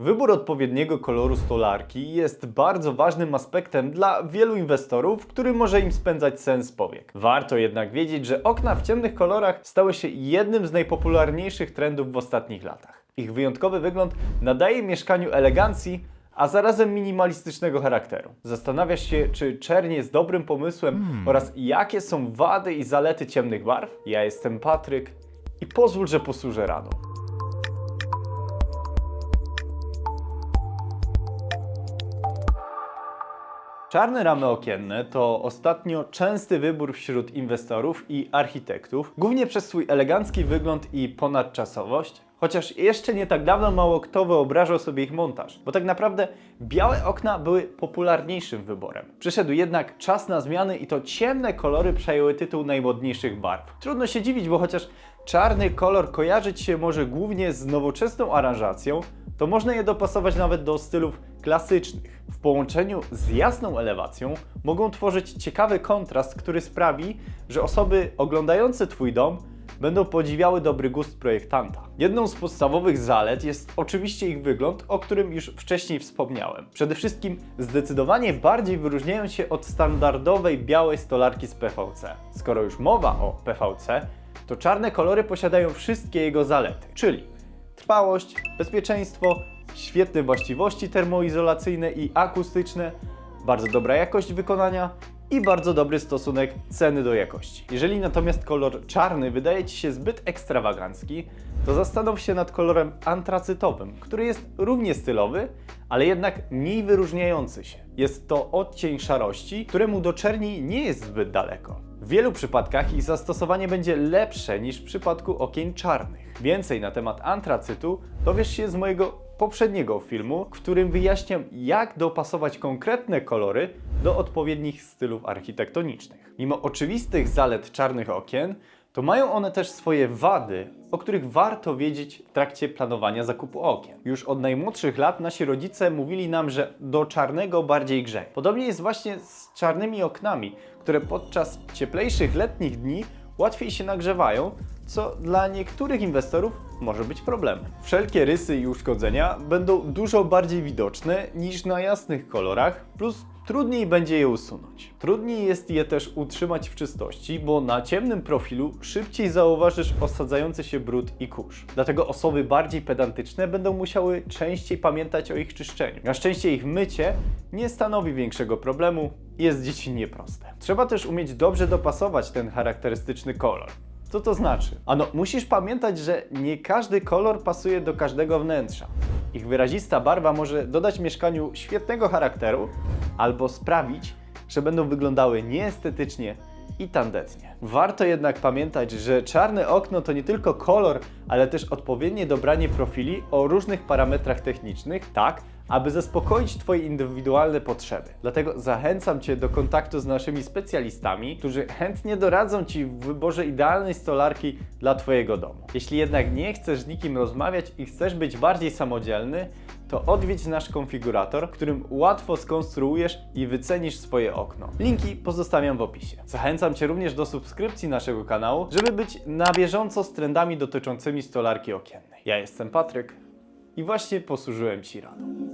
Wybór odpowiedniego koloru stolarki jest bardzo ważnym aspektem dla wielu inwestorów, który może im spędzać sens powiek. Warto jednak wiedzieć, że okna w ciemnych kolorach stały się jednym z najpopularniejszych trendów w ostatnich latach. Ich wyjątkowy wygląd nadaje mieszkaniu elegancji, a zarazem minimalistycznego charakteru. Zastanawiasz się, czy czerń jest dobrym pomysłem oraz jakie są wady i zalety ciemnych barw? Ja jestem Patryk i pozwól, że posłużę radą. Czarne ramy okienne to ostatnio częsty wybór wśród inwestorów i architektów, głównie przez swój elegancki wygląd i ponadczasowość, chociaż jeszcze nie tak dawno mało kto wyobrażał sobie ich montaż, bo tak naprawdę białe okna były popularniejszym wyborem. Przyszedł jednak czas na zmiany i to ciemne kolory przejęły tytuł najmodniejszych barw. Trudno się dziwić, bo chociaż czarny kolor kojarzyć się może głównie z nowoczesną aranżacją, to można je dopasować nawet do stylów klasycznych. W połączeniu z jasną elewacją mogą tworzyć ciekawy kontrast, który sprawi, że osoby oglądające Twój dom będą podziwiały dobry gust projektanta. Jedną z podstawowych zalet jest oczywiście ich wygląd, o którym już wcześniej wspomniałem. Przede wszystkim zdecydowanie bardziej wyróżniają się od standardowej białej stolarki z PVC. Skoro już mowa o PVC, to czarne kolory posiadają wszystkie jego zalety, czyli trwałość, bezpieczeństwo, świetne właściwości termoizolacyjne i akustyczne, bardzo dobra jakość wykonania i bardzo dobry stosunek ceny do jakości. Jeżeli natomiast kolor czarny wydaje Ci się zbyt ekstrawagancki, to zastanów się nad kolorem antracytowym, który jest równie stylowy, ale jednak mniej wyróżniający się. Jest to odcień szarości, któremu do czerni nie jest zbyt daleko. W wielu przypadkach ich zastosowanie będzie lepsze niż w przypadku okien czarnych. Więcej na temat antracytu dowiesz się z mojego poprzedniego filmu, w którym wyjaśniam, jak dopasować konkretne kolory do odpowiednich stylów architektonicznych. Mimo oczywistych zalet czarnych okien, to mają one też swoje wady, o których warto wiedzieć w trakcie planowania zakupu okien. Już od najmłodszych lat nasi rodzice mówili nam, że do czarnego bardziej grzeje. Podobnie jest właśnie z czarnymi oknami, które podczas cieplejszych letnich dni łatwiej się nagrzewają, co dla niektórych inwestorów może być problemem. Wszelkie rysy i uszkodzenia będą dużo bardziej widoczne niż na jasnych kolorach, plus trudniej będzie je usunąć. Trudniej jest je też utrzymać w czystości, bo na ciemnym profilu szybciej zauważysz osadzający się brud i kurz. Dlatego osoby bardziej pedantyczne będą musiały częściej pamiętać o ich czyszczeniu. Na szczęście ich mycie nie stanowi większego problemu i jest dziecinnie proste. Trzeba też umieć dobrze dopasować ten charakterystyczny kolor. Co to znaczy? Ano, musisz pamiętać, że nie każdy kolor pasuje do każdego wnętrza. Ich wyrazista barwa może dodać mieszkaniu świetnego charakteru albo sprawić, że będą wyglądały nieestetycznie i tandetnie. Warto jednak pamiętać, że czarne okno to nie tylko kolor, ale też odpowiednie dobranie profili o różnych parametrach technicznych, tak aby zaspokoić Twoje indywidualne potrzeby. Dlatego zachęcam Cię do kontaktu z naszymi specjalistami, którzy chętnie doradzą Ci w wyborze idealnej stolarki dla Twojego domu. Jeśli jednak nie chcesz z nikim rozmawiać i chcesz być bardziej samodzielny, to odwiedź nasz konfigurator, w którym łatwo skonstruujesz i wycenisz swoje okno. Linki pozostawiam w opisie. Zachęcam Cię również do subskrypcji naszego kanału, żeby być na bieżąco z trendami dotyczącymi stolarki okiennej. Ja jestem Patryk i właśnie posłużyłem Ci radą.